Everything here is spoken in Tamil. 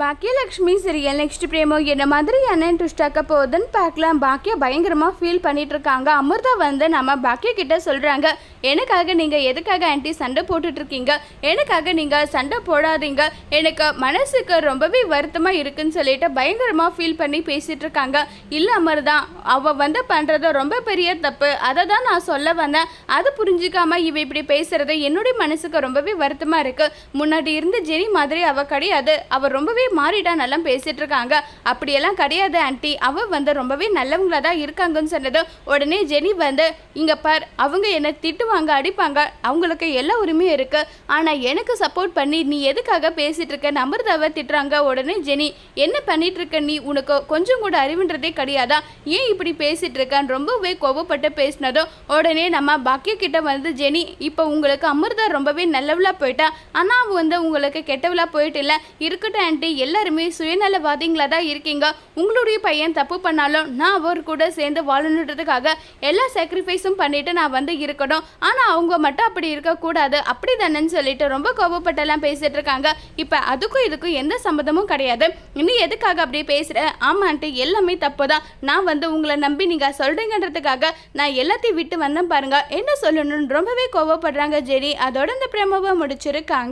பாக்கியலக்ஷ்மி சீரியல் நெக்ஸ்ட் பிரேமோ என்ன மாதிரியான ட்விஸ்டாக்க போகுதுன்னு பார்க்கலாம். பாக்கியா பயங்கரமாக ஃபீல் பண்ணிட்டு இருக்காங்க. அமிர்தா வந்து நம்ம பாக்கியா கிட்ட சொல்கிறாங்க எனக்காக நீங்கள் எதுக்காக ஆன்ட்டி சண்டை போட்டுட்டு இருக்கீங்க? எனக்காக நீங்கள் சண்டை போடாதீங்க. எனக்கு மனசுக்கு ரொம்பவே வருத்தமாக இருக்குன்னு சொல்லிட்டு பயங்கரமாக ஃபீல் பண்ணி பேசிட்டு இருக்காங்க. இல்லை அமிர்தா அவள் வந்து பண்ணுறது ரொம்ப பெரிய தப்பு. அதை தான் நான் சொல்ல வந்தேன். அது புரிஞ்சுக்காம இவ இப்படி பேசுறது என்னுடைய மனசுக்கு ரொம்பவே வருத்தமாக இருக்கு. முன்னாடி இருந்த ஜெனி மாதிரி அவ கிடையாது. அவள் ரொம்பவே மாறிட்டான் நல்லா பேசிட்டு இருக்காங்க அப்படியெல்லாம் கிடையாது ஆன்ட்டி அவ வந்து ரொம்பவே நல்லவங்களா தான் இருக்காங்கன்னு சொன்னது. உடனே ஜெனி வந்து இங்க பார் அவங்க என்ன திட்டுவாங்க அடிப்பாங்க. அவங்களுக்கு எல்லா உரிமையும் இருக்கு. ஆனா எனக்கு சப்போர்ட் பண்ணி நீ எதுக்காக பேசிட்டு இருக்க நம்பர்தாவை திட்டுறாங்க. உடனே ஜெனி என்ன பண்ணிட்டு இருக்க நீ? உனக்கு கொஞ்சம் கூட அறிவுன்றதே கிடையாதா? ஏன் இப்படி பேசிட்டு இருக்கான்னு ரொம்பவே கோபப்பட்டு பேசினதும் உடனே நம்ம பாக்கிய கிட்ட வந்து ஜெனி இப்போ உங்களுக்கு அமிர்தா ரொம்பவே நல்லவளா போயிட்டா. ஆனா அவ வந்து உங்களுக்கு கெட்டவளா போயிட்டு இல்ல. இருக்கட்டும் ஆன்ட்டி எல்லாருமே சுயநலவாதிங்களா தான் இருக்கீங்க. உங்களுடைய பையன் தப்பு பண்ணாலும் நான் அவர் கூட சேர்ந்து வாழணுன்றதுக்காக எல்லா சாக்ரிஃபைஸும் பண்ணிட்டு நான் வந்து இருக்கணும். ஆனால் அவங்க மட்டும் அப்படி இருக்கக்கூடாது. அப்படி தானேன்னு சொல்லிட்டு ரொம்ப கோபப்பட்டெல்லாம் பேசிட்டு இருக்காங்க. இப்போ அதுக்கும் இதுக்கும் எந்த சம்மந்தமும் கிடையாது. நீ எதுக்காக அப்படி பேசுகிற ஆமான்ட்டு எல்லாமே தப்பு தான் நான் வந்து உங்களை நம்பி நீங்கள் சொல்கிறீங்கன்றதுக்காக நான் எல்லாத்தையும் விட்டு வந்தேன் பாருங்க. என்ன சொல்லணும்னு ரொம்பவே கோவப்படுறாங்க ஜெரி. அதோட இந்த பிரமவை முடிச்சிருக்காங்க.